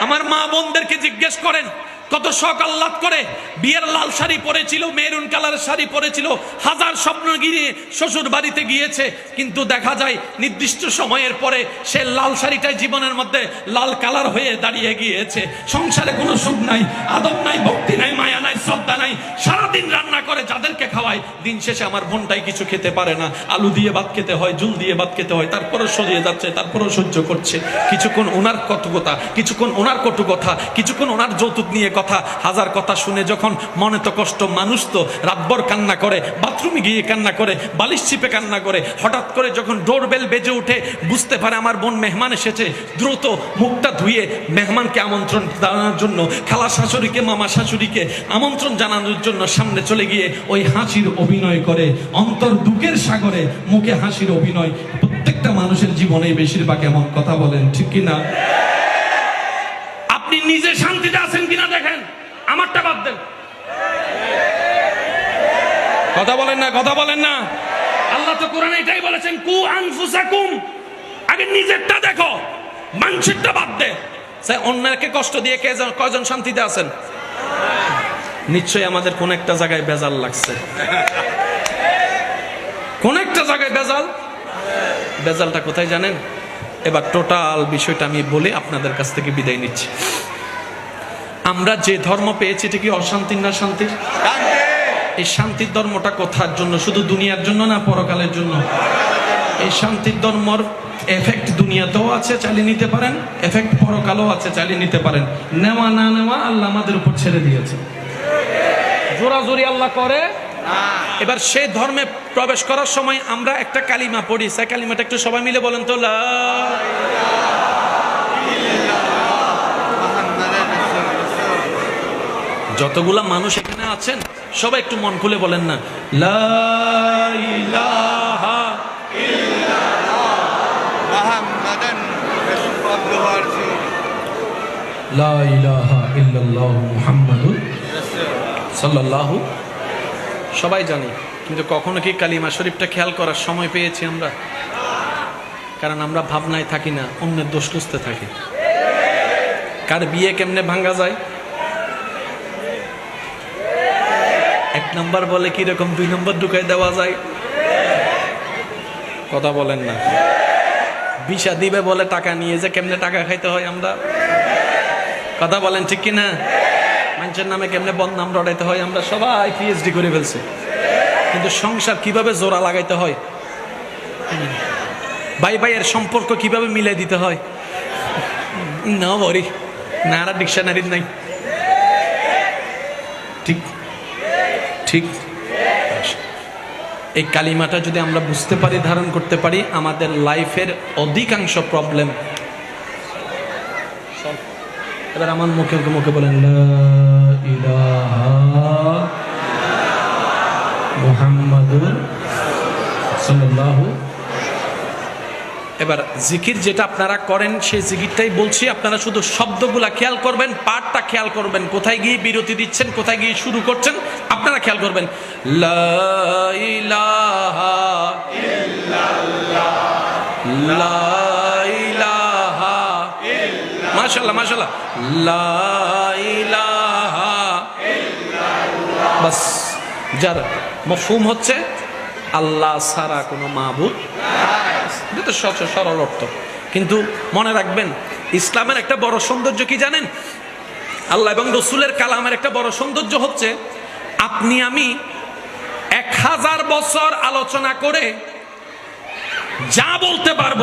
আমার মা বোনদেরকে জিজ্ঞেস করেন কত শখ আহ্লাদ করে। বিয়ের লাল শাড়ি পরেছিল, মেরুন কালার শাড়ি পরেছিল, হাজার স্বপ্ন গিয়ে শ্বশুর বাড়িতে গিয়েছে। কিন্তু দেখা যায়, নির্দিষ্ট সময়ের পরে সে লাল শাড়িটাই জীবনের মধ্যে লাল কালার হয়ে দাঁড়িয়ে গিয়েছে। সংসারে কোনো সুখ নাই, আদব নাই, ভক্তি নাই, মায়া নাই, শ্রদ্ধা নাই। সারাদিন রান্না করে যাদেরকে খাওয়ায়, দিন শেষে আমার বোনটাই কিছু খেতে পারে না। আলু দিয়ে ভাত খেতে হয় জুল দিয়ে ভাত খেতে হয়, তারপরও সরিয়ে যাচ্ছে, তারপরও সহ্য করছে। কিছুক্ষণ ওনার কটুকতা, কিছুক্ষণ ওনার কটু কথা কিছুক্ষণ ওনার যৌতুক নিয়ে কথা, হাজার কথা শুনে যখন মনে তো কষ্ট, মানুষ তো রাতভর কান্না করে, বাথরুমে গিয়ে কান্না করে, বালিশ চিপে কান্না করে, হঠাৎ করে যখন ডোরবেল বেজে উঠে, বুঝতে পারে আমার বোন মেহমান এসেছে, দ্রুত মুখটা ধুয়ে মেহমানকে আমন্ত্রণ জানানোর জন্য, খালা শাশুড়িকে, মামা শাশুড়িকে আমন্ত্রণ জানানোর জন্য সামনে চলে গিয়ে ওই হাসির অভিনয় করে, অন্তর দুঃখের সাগরে মুখে হাসির অভিনয়। প্রত্যেকটা মানুষের জীবনে বেশিরভাগ এমন কথা বলেন, ঠিক কি না আপনি নিজে আছেন কিনা দেখেন, আমারটা বাদ দেন। কথা বলেন না, কথা বলেন না। আল্লাহ তো কোরআন এটাই বলেছেন, কু আনফুসাকুম। আগে নিজেরটা দেখো, মানুষেরটা বাদ দে। সে অন্যকে কষ্ট দিয়ে কে জন- কয়জন শান্তিতে আছেন? নিশ্চয়ই আমাদের কোন একটা জায়গায় বেজাল লাগছে। কোন একটা জায়গায় বেজাল? বেজালটা কোথায় জানেন? এবার টোটাল বিষয়টা আমি বলে আপনাদের কাছ থেকে বিদায় নিচ্ছি। আমরা যে ধর্ম পেয়েছি, এটা কি অশান্তির না শান্তির? এই শান্তির ধর্মটা কোথার জন্য, শুধু দুনিয়ার জন্য না, পরকালের জন্য? এই শান্তির ধর্মর এফেক্ট দুনিয়াতেও আছে, চালিয়ে নিতে পারেন। এফেক্ট পরকালেও আছে, চালিয়ে নিতে পারেন। নেওয়া না নেওয়া আল্লাহ আমাদের উপর ছেড়ে দিয়েছে। জোরাজোরি আল্লাহ করে। এবার সেই ধর্মে প্রবেশ করার সময় আমরা একটা কালিমা পড়ি। সেই কালিমাটা একটু সবাই মিলে বলেন তো, লা যতগুলা মানুষ এখানে আছেন সবাই একটু মন খুলে বলেন না। সবাই জানি কিন্তু কখনো কি কালিমা শরীফটা খেয়াল করার সময় পেয়েছি আমরা? কারণ আমরা ভাবনায় থাকি না অন্যের দোষ খুঁজতে থাকি। কার বিয়ে কেমনে ভাঙ্গা যায়? নম্বর বলে কি রকম দুই নম্বর ঢুকাই দেওয়া যায়? কথা বলেন না। বিষা দিবে বলে টাকা নিয়ে যে কেমনে টাকা খাইতে হয় আমরা? কথা বলেন ঠিক কি না মানুষের নামে কেমনে বদনাম রটাইতে হয় আমরা? সবাই পিএইচডি করে ফেলছি। কিন্তু সংসার কীভাবে জোড়া লাগাইতে হয়। ভাই ভাইয়ের সম্পর্ক কীভাবে মিলাই দিতে হয়? না বরি না আর ডিকশনারি নাই। ঠিক ঠিক? এই কালিমাটা যদি আমরা বুঝতে পারি, ধারণ করতে পারি, আমাদের লাইফের অধিকাংশ প্রবলেম এবার আমার মুখে মুখে বলেন এবার জিকির যেটা আপনারা করেন, সেই জিকিরটাই বলছি, আপনারা শুধু শব্দগুলা খেয়াল করবেন, পাঠটা খেয়াল করবেন, কোথায় গিয়ে বিরতি দিচ্ছেন, কোথায় গিয়ে শুরু করছেন আপনারা খেয়াল করবেন, লা ইলাহা লা ইলাহা মাশাল্লাহ মাশাল্লাহ লা ইলাহা বাস, যার মফহুম হচ্ছে, আল্লাহ ছাড়া কোনো মাহবুদ এটা তো সরল অর্থ। কিন্তু মনে রাখবেন, ইসলামের একটা বড় সৌন্দর্য কি জানেন? আল্লাহ এবং রসুলের কালামের একটা বড় সৌন্দর্য হচ্ছে আপনি আমি এক হাজার বছর আলোচনা করে যা বলতে পারব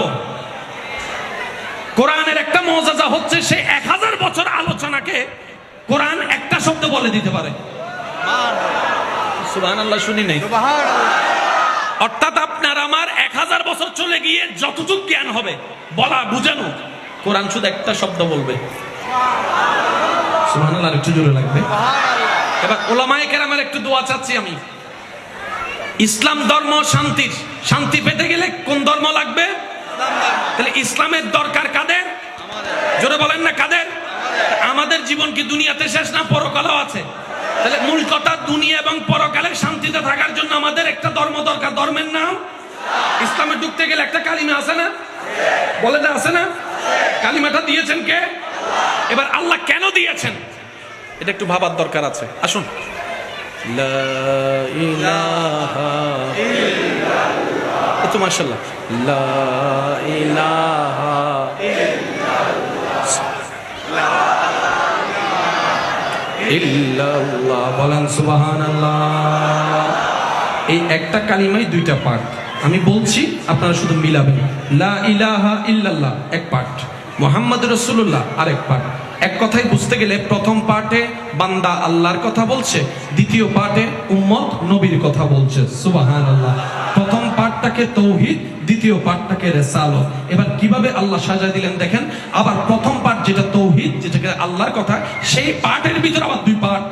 কোরআনের একটা মজাজা হচ্ছে সে এক হাজার বছর আলোচনাকে কোরআন একটা শব্দ বলে দিতে পারে। শুনি নাই। অর্থাৎ আপনার আমার এক হাজার বছর চলে গিয়ে যতটুক জ্ঞান হবে বলা বুঝানো কোরআন শুধু একটা শব্দ বলবে। সুবহানাল্লাহ। একটু জোরে লাগবে। এবার ওলামায়ে কেরামের একটু দোয়া চাচ্ছি আমি। ইসলাম ধর্ম শান্তির, শান্তি পেতে গেলে কোন ধর্ম লাগবে? তাহলে ইসলামের দরকার কাদের? জোরে বলেন না কাদের? আমাদের জীবন কি দুনিয়াতে শেষ না পরকালও আছে? তাহলে মূল কথা দুনিয়া এবং পরকালে শান্তিতে থাকার জন্য আমাদের একটা ধর্ম দরকার। ধর্মের নাম? ইসলামে ঢুকতে গেলে একটা কালিমা আছে না? বলে না আছে না? কালিমাটা দিয়েছেন কে? এবার আল্লাহ কেন দিয়েছেন? এটা একটু ভাবার দরকার আছে। আসুন। তো ইল্লাল্লাহ। বলেন সুবহানাল্লাহ। এই একটা কালিমাই দুইটা পার্ট আমি বলছি, আপনারা শুধু মিলাবেন। লা ইলাহা ইল্লাল্লাহ, এক পার্ট মোহাম্মদ রসুল্লাহ আরেক পার্ট এক কথাই বুঝতে গেলে প্রথম পার্টে বান্দা আল্লাহর কথা বলছে দ্বিতীয় পার্টে উম্মত নবীর কথা বলছে। সুবাহান আল্লাহ প্রথম পার্টটাকে তৌহিদ দ্বিতীয় পার্টটাকে রেসালত। এবার কীভাবে আল্লাহ সাজা দিলেন দেখেন আবার প্রথম পার্ট যেটা তৌহিদ যেটাকে আল্লাহর কথা সেই পার্টের ভিতরে আবার দুই পার্ট।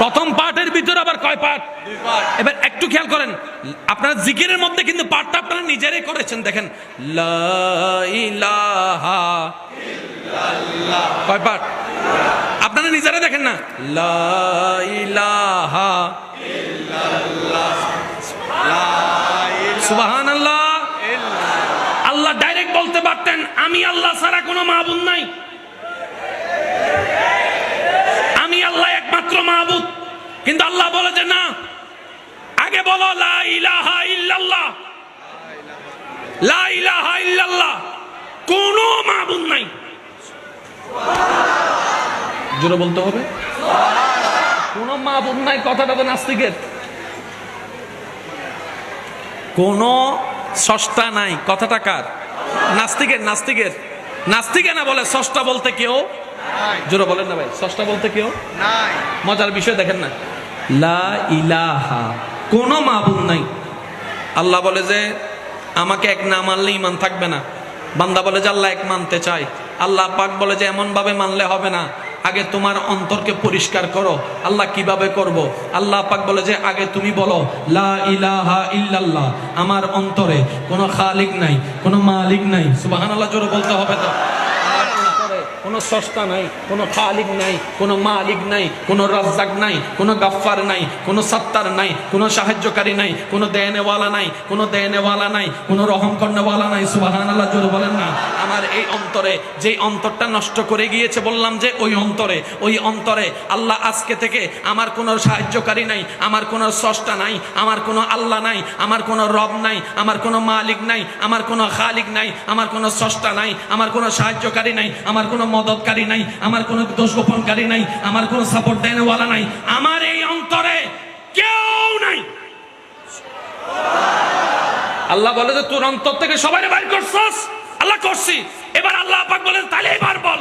প্রথম পার্টের ভিতরে আবার কয় পাঠ? এবার একটু খেয়াল করেন, আপনারা জিকিরের মধ্যে কিন্তু পাঠটা আপনারা নিজেরাই করেছেন, দেখেন। কয় পাঠ? আপনারা নিজেরা দেখেন না? সুবহানাল্লাহ। আল্লাহ ডাইরেক্ট বলতে পারতেন, আমি আল্লাহ ছাড়া কোনো মাহবুদ নাই। আমি আল্লাহ একমাত্র মাহবুদ কিন্তু আল্লাহ বলে যে না। আগে বলো লা ইলাহা ইল্লাল্লাহ। লা ইলাহা ইল্লাল্লাহ। কোনো মাহবুদ নাই। জোরে বলতে হবে। কোনো মাহবুদ নাই কথাটা তো নাস্তিকের। কোনো সস্তা নাই। কথাটা কার? নাস্তিকের নাস্তিকের। নাস্তিকে না বলে সস্তা বলতে কেউ? জোরে বলেন না ভাই সস্তা বলতে কেউ? নাই। মজার বিষয় দেখেন না। লা ইলাহা, কোনো মাবুদ নাই। আল্লাহ বলে যে, আমাকে এক না মানলে ইমান থাকবে না। বান্দা বলে যে, আল্লাহ এক মানতে চাই আল্লাহ পাক বলে যে এমন ভাবে মানলে হবে না। আগে তোমার অন্তরকে পরিষ্কার করো। আল্লাহ কীভাবে করব? আল্লাহ পাক বলে যে, আগে তুমি বলো, লা ইলাহা ইল্লাল্লাহ, আমার অন্তরে কোনো খালিক নাই, কোনো মালিক নাই। সুবহানাল্লাহ, জোরে বলতে হবে তো কোনো সস্তা নাই, কোনো খালিক নাই, কোনো মালিক নাই, কোনো রাজ্জাক নাই, কোনো গাফফার নাই, কোনো সত্তার নাই, কোনো সাহায্যকারী নাই, কোনো দেনেওয়ালা নাই, কোনো দেনেওয়ালা নাই, কোনো রহম কর্ণওয়ালা নাই। সুবহানাল্লাহ, জোরে বলেন না। আমার এই অন্তরে যেই অন্তরটা নষ্ট করে গিয়েছে, বললাম যে ওই অন্তরে ওই অন্তরে আল্লাহ আজকে থেকে আমার কোনো সাহায্যকারী নাই, আমার কোনো স্রষ্টা নাই, আমার কোনো আল্লাহ নাই, আমার কোনো রব নাই, আমার কোনো মালিক নাই, আমার কোনো খালিক নাই, আমার কোনো স্রষ্টা নাই, আমার কোনো সাহায্যকারী নাই, আমার কোনো মদতকারী নাই, আমার কোনো দোষ গোপনকারী নাই, আমার কোনো সাপোর্ট দেনওয়ালা নাই, আমার এই অন্তরে কেউ নাই। আল্লাহ বলে যে, তোর অন্তর থেকে সবাই বাইর করছস? আল্লাহ করছি। এবার আল্লাহ পাক বলেন, তাহলে এবার বল,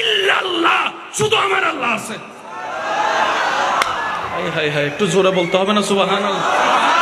ইল্লাল্লাহ, শুধু আমার আল্লাহ আছে। হাই হাই হাই একটু জোরে বলতে হবে না, সুবহানাল্লাহ।